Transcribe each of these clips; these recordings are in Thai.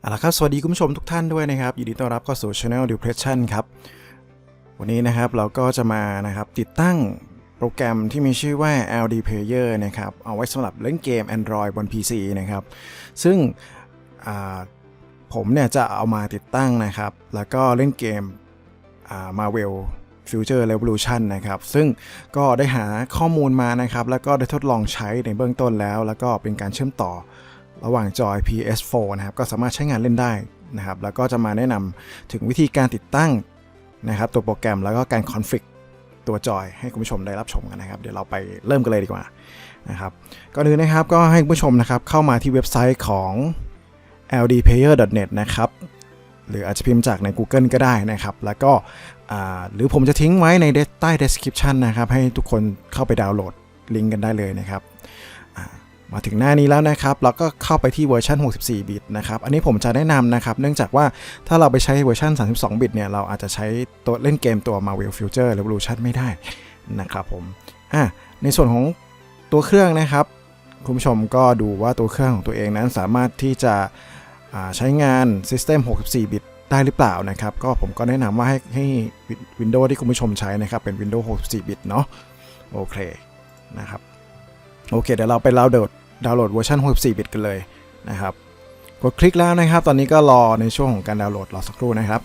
เอาละครับ สวัสดีคุณผู้ชมทุกท่านด้วยนะครับ ยินดีต้อนรับเข้าสู่ Channel Depression ครับ วันนี้นะครับเราก็จะมานะครับติดตั้งโปรแกรมที่มีชื่อว่า LD Player นะครับ เอาไว้สำหรับเล่นเกม Android บน PC นะครับ ซึ่งผมเนี่ยจะเอามาติดตั้งนะครับ แล้วก็เล่นเกม Marvel Future Revolution นะครับ ซึ่งก็ได้หาข้อมูลมานะครับ แล้วก็ได้ทดลองใช้ในเบื้องต้นแล้ว แล้วก็เป็นการเชื่อมต่อ ระหว่างจอย PS4 นะครับก็สามารถใช้งานเล่นได้นะครับแล้วก็จะมาแนะนำถึงวิธีการติดตั้งนะครับตัวโปรแกรมแล้วก็การคอนฟิกตัวจอยให้คุณผู้ชมได้รับชมกันนะครับ เดี๋ยวเราไปเริ่มกันเลยดีกว่านะครับก่อนอื่นนะครับก็ให้คุณผู้ชมนะครับเข้ามาที่เว็บไซต์ของ ldplayer.net นะครับ หรืออาจจะพิมพ์จากใน Google ก็ได้นะครับ แล้วก็หรือผมจะทิ้งไว้ในใต้ description นะครับ ให้ทุกคนเข้าไปดาวน์โหลดลิงก์กันได้เลยนะครับ มาถึงหน้านี้แล้วนะครับเราก็เข้าไปที่เวอร์ชัน64 บิตนะครับ อันนี้ผมจะแนะนำนะครับ เนื่องจากว่าถ้าเราไปใช้เวอร์ชัน32 บิตเนี่ย เราอาจจะใช้ตัวเล่นเกมตัว Marvel Future Revolution ไม่ได้นะครับผม อะ ในส่วนของตัวเครื่องนะครับ คุณผู้ชมก็ดูว่าตัวเครื่องของตัวเองนั้นสามารถที่จะใช้งาน System 64 บิตได้หรือเปล่านะครับ ก็ผมก็แนะนำว่าให้ให้ Windows ที่คุณผู้ชมใช้นะครับ เป็น Windows 64 บิตเนาะ โอเคนะครับ โอเคเดี๋ยวเราไปดาวน์โหลดดาวน์โหลดเวอร์ชัน64บิตกันเลยนะครับกดคลิกแล้วนะครับ ตอนนี้ก็รอในช่วงของการดาวน์โหลดรอสักครู่นะครับ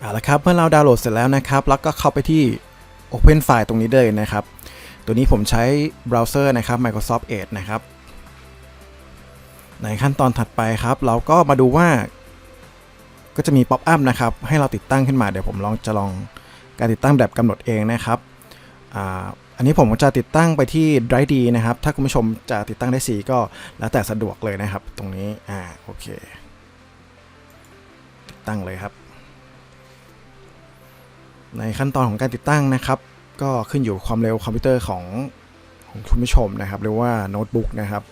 เอาละครับเมื่อเราดาวน์โหลดเสร็จแล้วนะครับ แล้วก็เข้าไปที่ Open File ตรงนี้เลยนะครับ ตัวนี้ผมใช้เบราว์เซอร์นะครับ Microsoft Edge นะครับ ในขั้นตอนถัดไปครับ เราก็มาดูว่า ก็จะมีป๊อปอัพนะครับให้เราติดตั้งขึ้นมาเดี๋ยวผมลองจะลองการติดตั้งแบบกำหนดเองนะครับอ่าอันนี้ผมจะติดตั้งไปที่ Drive D นะครับ ถ้าคุณผู้ชมจะติดตั้งได้สีก็แล้วแต่สะดวกเลยนะครับ ตรงนี้อ่าโอเค ติดตั้งเลยครับ ในขั้นตอนของการติดตั้งนะครับ ก็ขึ้นอยู่ความเร็วคอมพิวเตอร์ของของคุณผู้ชมนะครับ หรือว่าโน้ตบุ๊กนะครับ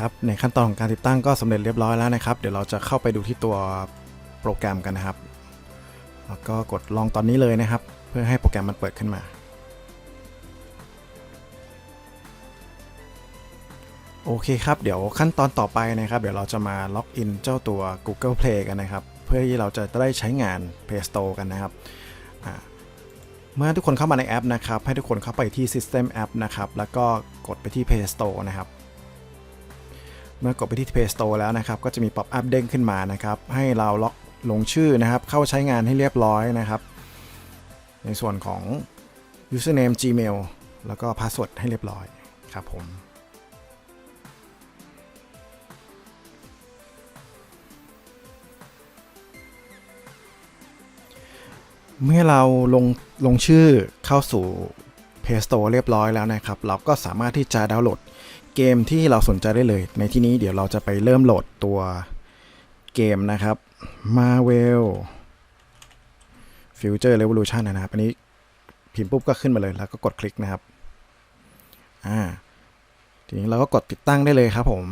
เอาละครับในขั้นตอนของการติดตั้งก็สำเร็จเรียบร้อยแล้วนะครับ เดี๋ยวเราจะเข้าไปดูที่ตัวโปรแกรมกันนะครับ แล้วก็กดลองตอนนี้เลยนะครับ เพื่อให้โปรแกรมมันเปิดขึ้นมาโอเคครับ เดี๋ยวขั้นตอนต่อไปนะครับ เดี๋ยวเราจะมาล็อกอินเจ้าตัว Google Play กันนะครับ เพื่อที่เราจะได้ใช้งาน Play Store กันนะครับ เมื่อทุกคนเข้ามาในแอปนะครับ ให้ทุกคนเข้าไปที่ System App นะครับ แล้วก็กดไปที่ Play Store นะครับ เมื่อกดไปที่ Play Store แล้วนะครับ ก็จะมีป๊อปอัพเด้งขึ้นมานะครับ ให้เราล็อกลงชื่อนะครับ เข้าใช้งานให้เรียบร้อยนะครับ ในส่วนของ username Gmail แล้วก็ password ให้เรียบร้อยครับผมเมื่อเราลงลงชื่อเข้าสู่ Play Store เรียบร้อยแล้วนะครับ เราก็สามารถที่จะดาวน์โหลด เกมที่เราสนใจได้เลย ในที่นี้เดี๋ยวเราจะไปเริ่มโหลดตัวเกมนะครับ Marvel Future Revolution นะครับอันนี้พิมพ์ปุ๊บก็ขึ้นมาเลยแล้วก็กดคลิกนะครับ อ่า ทีนี้เราก็กดติดตั้งได้เลยครับผม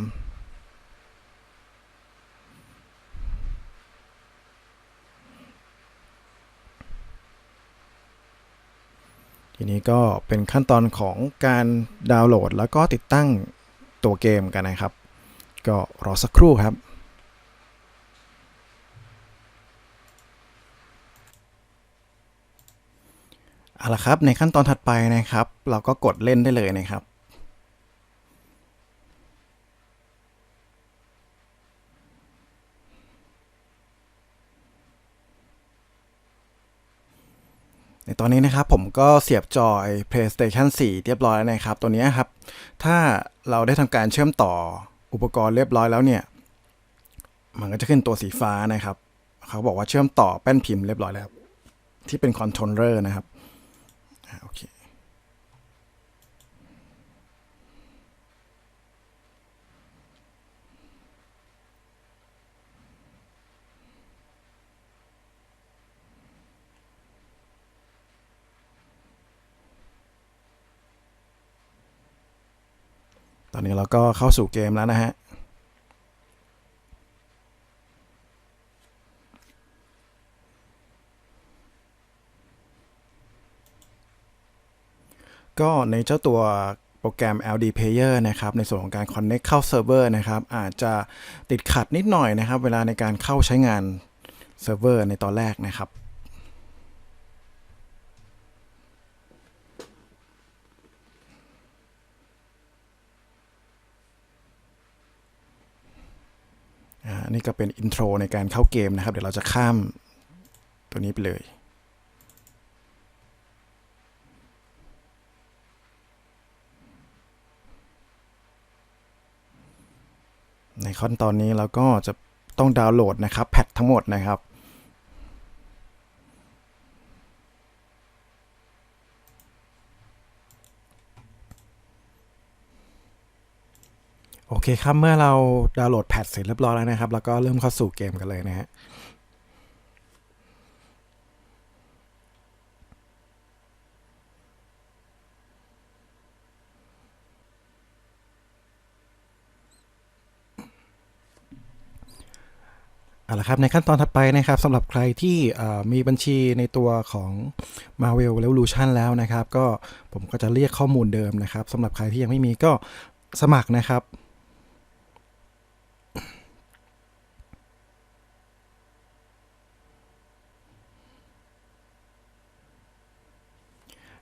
นี้ก็เป็นขั้นตอนของการดาวน์โหลด แล้วก็ติดตั้งตัวเกมกันนะครับ ก็รอสักครู่ครับเอาละครับในขั้นตอนถัดไปนะครับ เราก็กดเล่นได้เลยนะครับ ในตอนนี้นะครับผมก็เสียบจอย PlayStation 4 เรียบร้อยแล้วนะครับ ตัวนี้ครับ ถ้าเราได้ทำการเชื่อมต่ออุปกรณ์เรียบร้อยแล้วเนี่ย มันก็จะขึ้นตัวสีฟ้านะครับ เขาบอกว่าเชื่อมต่อแป้นพิมพ์เรียบร้อยแล้ว ที่เป็นคอนโทรลเลอร์นะครับโอเค อนนี้เราก็เข้าสู่เกมแล้วนะฮะ ก็ในเจ้าตัวโปรแกรม LD Player นะครับ ในส่วนของการ Connect เข้าเซิร์ฟเวอร์นะครับ อาจจะติดขัดนิดหน่อยนะครับ เวลาในการเข้าใช้งานเซิร์ฟเวอร์ในตอนแรกนะครับ อันนี่ก็เป็นอินโทรในการเข้าเกมนะครับ เดี๋ยวเราจะข้ามตัวนี้ไปเลย ในขั้นตอนนี้เราก็จะต้องดาวน์โหลดนะครับแพททั้งหมดนะครับ โอเคครับ เมื่อเราดาวน์โหลดแพทเสร็จเรียบร้อยแล้วนะครับ แล้วก็เริ่มเข้าสู่เกมกันเลยนะฮะเอาละครับในขั้นตอนถัดไปนะครับสำหรับใครที่มีบัญชีในตัวของ Marvel Revolution แล้วนะครับ ก็ผมก็จะเรียกข้อมูลเดิมนะครับสำหรับใครที่ยังไม่มีก็สมัครนะครับ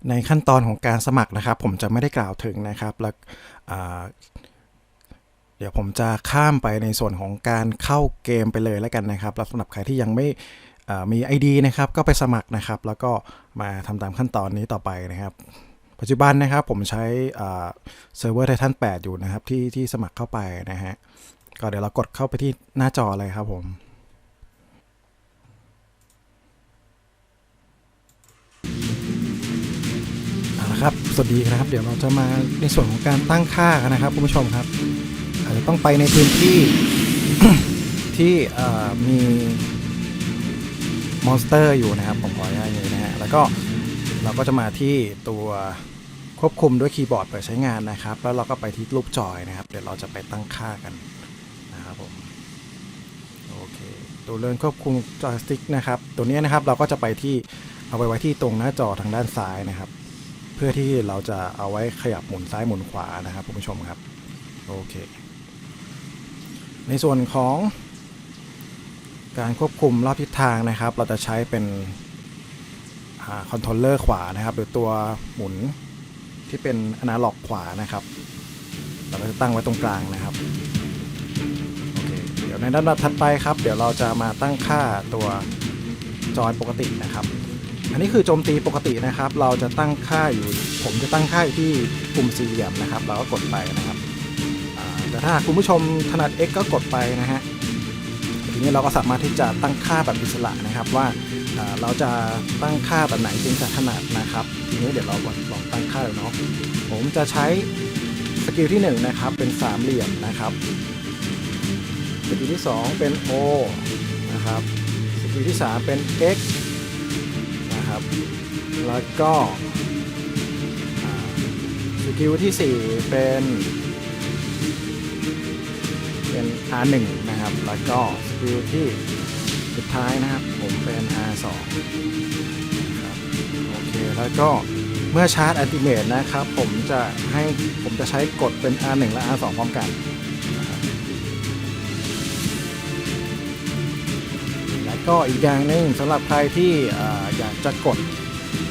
ในขั้นตอนของการสมัครนะครับ ผมจะไม่ได้กล่าวถึงนะครับแล้วเดี๋ยวผมจะข้ามไปในส่วนของการเข้าเกมไปเลยแล้วกันนะครับแล้วสำหรับใครที่ยังไม่เอ่อมี ID นะครับก็ไปสมัครนะครับ แล้วก็มาทำตามขั้นตอนนี้ต่อไปนะครับ ปัจจุบันนะครับผมใช้เซิร์ฟเวอร์ไททัน8อยู่นะครับที่ที่สมัครเข้าไปนะฮะก็เดี๋ยวเรากดเข้าไปที่หน้าจอเลยครับผม ครับ สวัสดีครับ เดี๋ยวเราจะมาในส่วนของการตั้งค่านะครับคุณผู้ชมครับ อาจจะต้องไปในพื้นที่ที่มีมอนสเตอร์อยู่นะครับ ผมขออนุญาตอย่างนี้นะฮะ แล้วก็เราก็จะมาที่ตัวควบคุมด้วยคีย์บอร์ดเปิดใช้งานนะครับ แล้วเราก็ไปที่รูปจอยนะครับ เดี๋ยวเราจะไปตั้งค่ากันนะครับผม โอเค ตัวเรื่องควบคุมจอยสติ๊กนะครับ ตัวนี้นะครับเราก็จะไปที่เอาไปไว้ที่ตรงหน้าจอทางด้านซ้ายนะครับ เพื่อที่เราจะเอาไว้ขยับหมุนซ้ายหมุนขวานะครับคุณผู้ชมครับโอเค ในส่วนของการควบคุมรอบทิศทางนะครับ เราจะใช้เป็นคอนโทรลเลอร์ขวานะครับ หรือตัวหมุนที่เป็นอนาล็อกขวานะครับ เราจะตั้งไว้ตรงกลางนะครับโอเคเดี๋ยวในด้านถัดไปครับ เดี๋ยวเราจะมาตั้งค่าตัวจอยปกตินะครับ อันนี้คือโจมตีปกตินะครับ เราจะตั้งค่าอยู่ ผมจะตั้งค่าที่ปุ่มสี่เหลี่ยมนะครับ เราก็กดไปนะครับแต่ถ้าคุณผู้ชมถนัด X ก็กดไปนะฮะทีนี้เราก็สามารถที่จะตั้งค่าแบบอิสระนะครับว่าเราจะตั้งค่าแบบไหนจึงจะถนัดนะครับ ทีนี้เดี๋ยวเราลองตั้งค่าเลยเนาะผมจะใช้สกิลที่หนึ่งนะครับเป็นสามเหลี่ยมนะครับสกิลที่สองเป็น O นะครับสกิลที่สามเป็น X นะครับ แล้วก็สกิลที่ 4 เป็นเป็น R1 นะครับ แล้วก็สกิลที่สุดท้ายนะครับ ผมเป็น R2 นะครับโอเค แล้วก็เมื่อชาร์จอัลติเมทนะครับ ผมจะให้ผมจะใช้กดเป็น R1 และ R2 พร้อมกัน ก็อีกอย่างหนึ่งสำหรับใครที่อ่อยากจะกด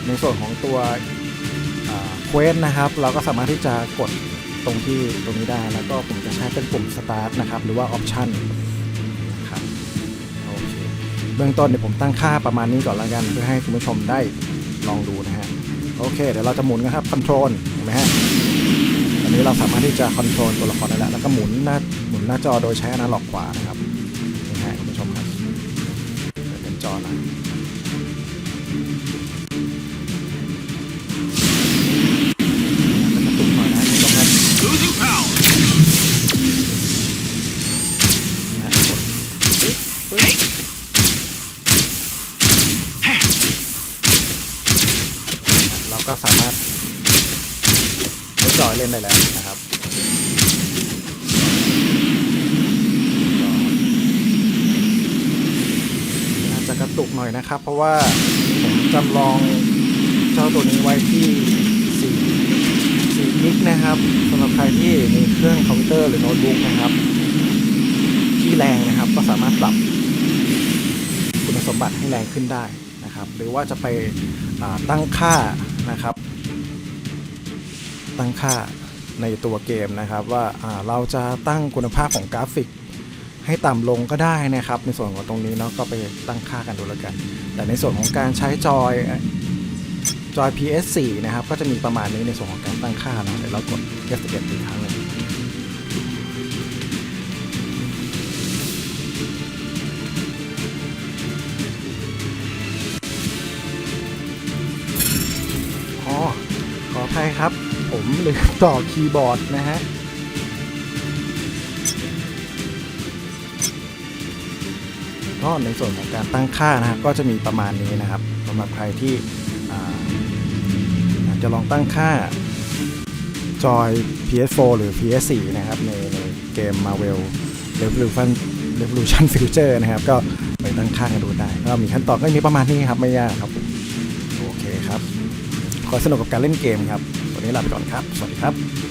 ในส่วนของตัวเควสนะครับ เราก็สามารถที่จะกดตรงที่ตรงนี้ได้ แล้วก็ผมจะใช้เป็นปุ่ม start นะครับ หรือว่า option นะครับโอเคเบื้องต้นเดี๋ยวผมตั้งค่าประมาณนี้ก่อนแล้วกัน เพื่อให้คุณผู้ชมได้ลองดูนะฮะโอเค เดี๋ยวเราจะหมุนนะครับ control เห็นไหมฮะอันนี้เราสามารถที่จะ control ตัวละครได้แล้วแล้วก็หมุนหน้าหมุนหน้าจอโดยใช้อนาล็อกขวานะครับนี่ฮะคุณผู้ชมครับ เราก็สามารถใช้จอยเล่นได้แล้วนะครับอาจจะกระ ตุกหน่อยนะครับ เพราะว่าผมจำลองเจ้าตัวนี้ไว้ที่4 4นิคนะครับสำหรับใครที่มีเครื่องคอมพิวเตอร์หรือโน้ตบุ๊กนะครับ ที่แรงนะครับก็สามารถปรับคุณสมบัติให้แรงขึ้นได้นะครับ หรือว่าจะไปตั้งค่านะครับ ตั้งค่าในตัวเกมนะครับ ว่าเราจะตั้งคุณภาพของกราฟิก ให้ต่ำลงก็ได้นะครับ ในส่วนของตรงนี้เนาะก็ไปตั้งค่ากันดูแล้วกัน แต่ในส่วนของการใช้จอยจอย PS4 นะครับ ก็จะมีประมาณนี้ในส่วนของการตั้งค่าเนาะเดี๋ยวเรากด F11 อีกครั้งหนึ่งอ๋อขออภัยครับ ผมลืมต่อคีย์บอร์ดนะฮะ ก็ในส่วนของการตั้งค่านะครับก็จะมีประมาณนี้นะครับสำหรับใครที่อาอยากจะลองตั้งค่าจอย PS4 หรือ PS4 นะครับในในเกม Marvel Revolution Revolution Future นะครับ ก็ไปตั้งค่ากันดูได้ก็มีขั้นตอนก็มีประมาณนี้ครับ ไม่ยากครับ โอเคครับ ขอสนุกกับการเล่นเกมครับ วันนี้ลาไปก่อนครับ สวัสดีครับ